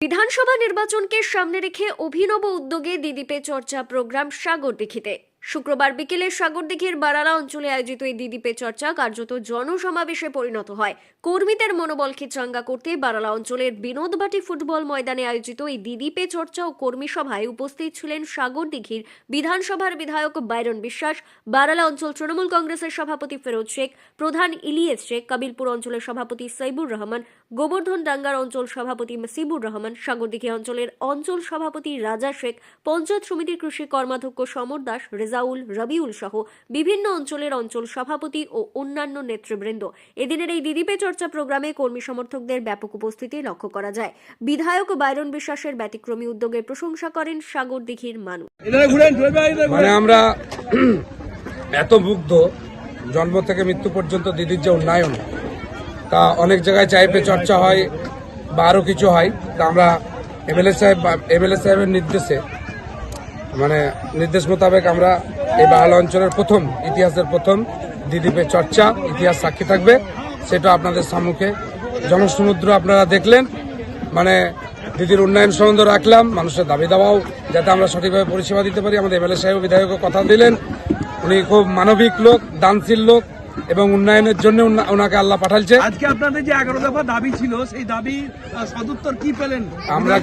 বিধানসভা নির্বাচনকে সামনে রেখে অভিনব উদ্যোগে দিদিপে চর্চা প্রোগ্রাম সাগরদিঘিতে। শুক্রবার বিকেলে সাগরদিঘির বারালা অঞ্চলে আয়োজিত এই দিদিপে চর্চা কার্যত জনসমাবেশে পরিণত হয়। কর্মীদের মনোবলকে চাঙ্গা করতে বারালা অঞ্চলের বিনোদবাটি ফুটবল ময়দানে আয়োজিত এই দিদিপে চর্চা ও কর্মী সভায় উপস্থিত ছিলেন সাগরদিঘির বিধানসভার বিধায়ক বাইরন বিশ্বাস, বারালা অঞ্চল তৃণমূল কংগ্রেসের সভাপতি ফেরোজ শেখ, প্রধান ইলিয়েস শেখ, কাবিলপুর অঞ্চলের সভাপতি সাইবুর রহমান গোবর্ধন ডাঙ্গার অঞ্চল সভাপতি মসিবুর রহমান সাগরদিঘি অঞ্চলের অঞ্চল সভাপতি রাজা শেখ পঞ্চায়েত সমিতির কৃষি কর্মাধ্যক্ষ সমর দাস রেজাউল রবিউল সহ বিভিন্ন অঞ্চলের অঞ্চল সভাপতি ও অন্যান্য নেতৃবৃন্দ। এদিনের এই দিদিপে চর্চা প্রোগ্রামে কর্মী সমর্থকদের ব্যাপক উপস্থিতি লক্ষ্য করা যায়। বিধায়ক বাইরন বিশ্বাসের ব্যতিক্রমী উদ্যোগের প্রশংসা করেন সাগরদিঘির মানুষ। মানে আমরা এত মুগ্ধ জন্ম থেকে মৃত্যু পর্যন্ত দিদির যে উন্নয়ন তা অনেক জায়গায় চাইপে চর্চা হয় বা আরও কিছু হয়। তা আমরা এমএলএ সাহেব, এমএলএ সাহেবের নির্দেশে মানে নির্দেশ মোতাবেক আমরা এই বাহাল অঞ্চলের প্রথম, ইতিহাসের প্রথম দিদিপে চর্চা, ইতিহাস সাক্ষী থাকবে। সেটা আপনাদের সম্মুখে জনসমুদ্র আপনারা দেখলেন। মানে দিদির উন্নয়ন সম্বন্ধ রাখলাম, মানুষের দাবি দাওয়াও যাতে আমরা সঠিকভাবে পরিষেবা দিতে পারি। আমাদের এমএলএ সাহেব বিধায়কও কথা দিলেন। উনি খুব মানবিক লোক, দানশীল লোক। এবং উন্নয়নের জন্য ওনাকে আল্লাহ পাঠালছে। আজকে আপনাদের যে এগারো দফা দাবি ছিল সেই দাবি সদুত্তর কি পেলেন? আমরা?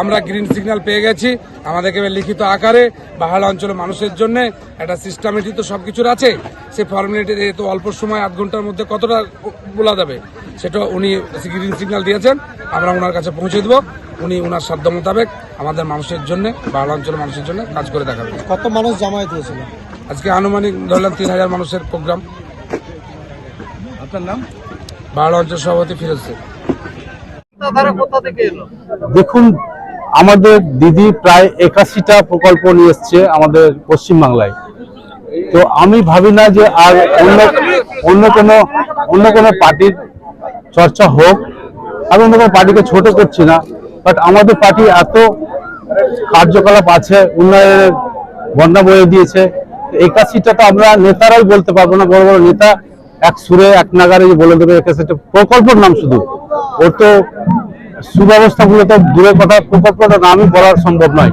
আমরা গ্রিন সিগন্যাল পেয়ে গেছি। আমাদেরকে লিখিত আকারে পাহাড় অঞ্চলের মানুষের জন্য একটা সিস্টেমেটি তো সবকিছুর আছে। সেই ফর্মালিটি তো অল্প সময় আধ ঘণ্টার মধ্যে কতটা বলা যাবে সেটা উনি গ্রিন সিগন্যাল দিয়েছেন। আমরা ওনার কাছে পৌঁছে দেবো। উনি ওনার সাধ্য মোতাবেক আমাদের মানুষের জন্য পাহাড় অঞ্চলের মানুষের জন্য কাজ করে দেখাবেন কত মানুষ জামায়াত হয়েছিল? আজকে আনুমানিক ধরলাম তিন হাজার মানুষের প্রোগ্রাম আপনার নাম? অঞ্চল সভাপতি ফিরোজ দেখুন আমাদের দিদি প্রায় একাশিটা প্রকল্প নিয়ে এসছে আমাদের পশ্চিমবাংলায়। তো আমি ভাবি না যে আর অন্য অন্য কোনো অন্য কোনো পার্টির চর্চা হোক। আমি অন্য কোনো পার্টিকে ছোট করছি না। বাট আমাদের পার্টি এত কার্যকলাপ আছে উন্নয়নের বন্যা বয়ে দিয়েছে। একাশিটা তো আমরা নেতারাই বলতে পারব না বড় বড় নেতা এক সুরে, এক নাগারে যে বলে দেবে একাশিটা প্রকল্পের নাম শুধু। ওর তো সুব্যবস্থাগুলো তো দূরের কথা, প্রকল্পটা নামই বলার সম্ভব নয়।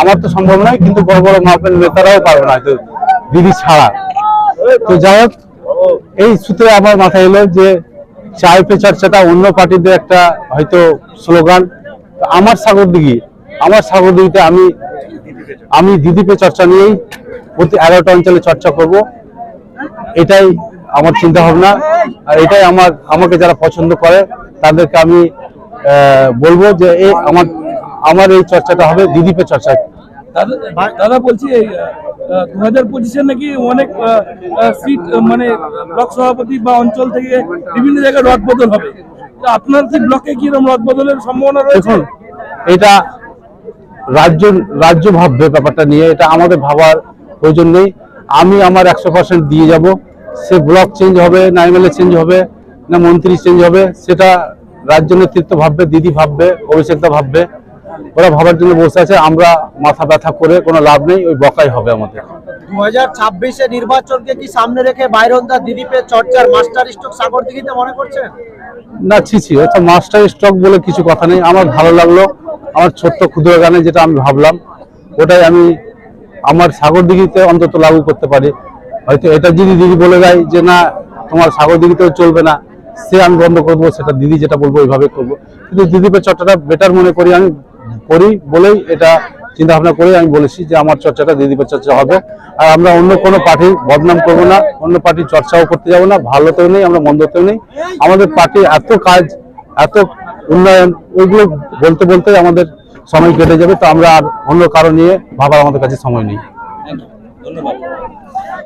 আমার তো সম্ভব নয়, কিন্তু বড় বড় মাপের নেতারাও পারবে না দিদি ছাড়া। তো যাই হোক, এই সূত্রে আমার মাথায় এলো যে চায় পে চর্চাটা অন্য পার্টিদের একটা হয়তো স্লোগান। আমার সাগর দিঘি আমার সাগর দিঘিতে আমি আমি দিদি পে চর্চা নিয়েই প্রতি এগারোটা অঞ্চলে চর্চা করব। এটাই আমার চিন্তা ভাবনা আর এটাই আমার আমাকে যারা পছন্দ করে তাদেরকে আমি বলব যে এই আমার আমার এই চর্চাটা হবে দিদি পে চর্চা দাদা বলছি দু হাজার পঁচিশে নাকি অনেক সিট মানে ব্লক সভাপতি বা অঞ্চল থেকে বিভিন্ন জায়গায় রদ বদল হবে। আপনার কি ব্লকে কি এরকম রদ বদলের সম্ভাবনা রয়েছে? এটা রাজ্য রাজ্য ভাববে ব্যাপারটা নিয়ে এটা আমাদের ভাবার প্রয়োজন নেই। আমি আমার একশো পার্সেন্ট দিয়ে যাব। সে ব্লক চেঞ্জ হবে না এমএলএ চেঞ্জ হবে না মন্ত্রী চেঞ্জ হবে সেটা রাজ্য নেতৃত্ব ভাববে দিদি ভাববে অভিষেকদা ভাববে। ওরা ভাবার জন্য বসে আছে আমরা মাথা ব্যথা করে কোনো লাভ নেই ওই বকাই হবে আমাদের। দু হাজার ছাব্বিশে নির্বাচনকে কি সামনে রেখে বাইরনদা দিলীপের চর্চার মাস্টার স্ট্রোক সাগর দিঘিতে মনে করছেন না ছি ছি অর্থাৎ মাস্টার স্ট্রোক বলে কিছু কথা নেই। আমার ভালো লাগল আমার ছোট্ট ক্ষুদ্র গানে যেটা আমি ভাবলাম ওটাই আমি আমার সাগর দিঘিতে অন্তত লাগু করতে পারি। হয়তো এটা যদি দিদি বলে দেয় যে না, তোমার সাগর দিঘিতেও চলবে না, সে আমি বন্ধ করব, সেটা দিদি যেটা বলব, ওইভাবে করব। কিন্তু দিদিপের চর্চাটা বেটার মনে করি আমি, করি বলেই এটা চিন্তা ভাবনা করে আমি বলেছি যে আমার চর্চাটা দিদিপের চর্চা হবে। আর আমরা অন্য কোনো পার্টির বদনাম করব না, অন্য পার্টির চর্চাও করতে যাব না, ভালোতেও নেই, আমরা মন্দতেও নেই। আমাদের পার্টি এত কাজ, এত উন্নয়ন, ওইগুলো বলতে বলতে আমাদের সময় কেটে যাবে, তো আমরা আর অন্য কারও নিয়ে ভাবার আমাদের কাছে সময় নেই। ধন্যবাদ।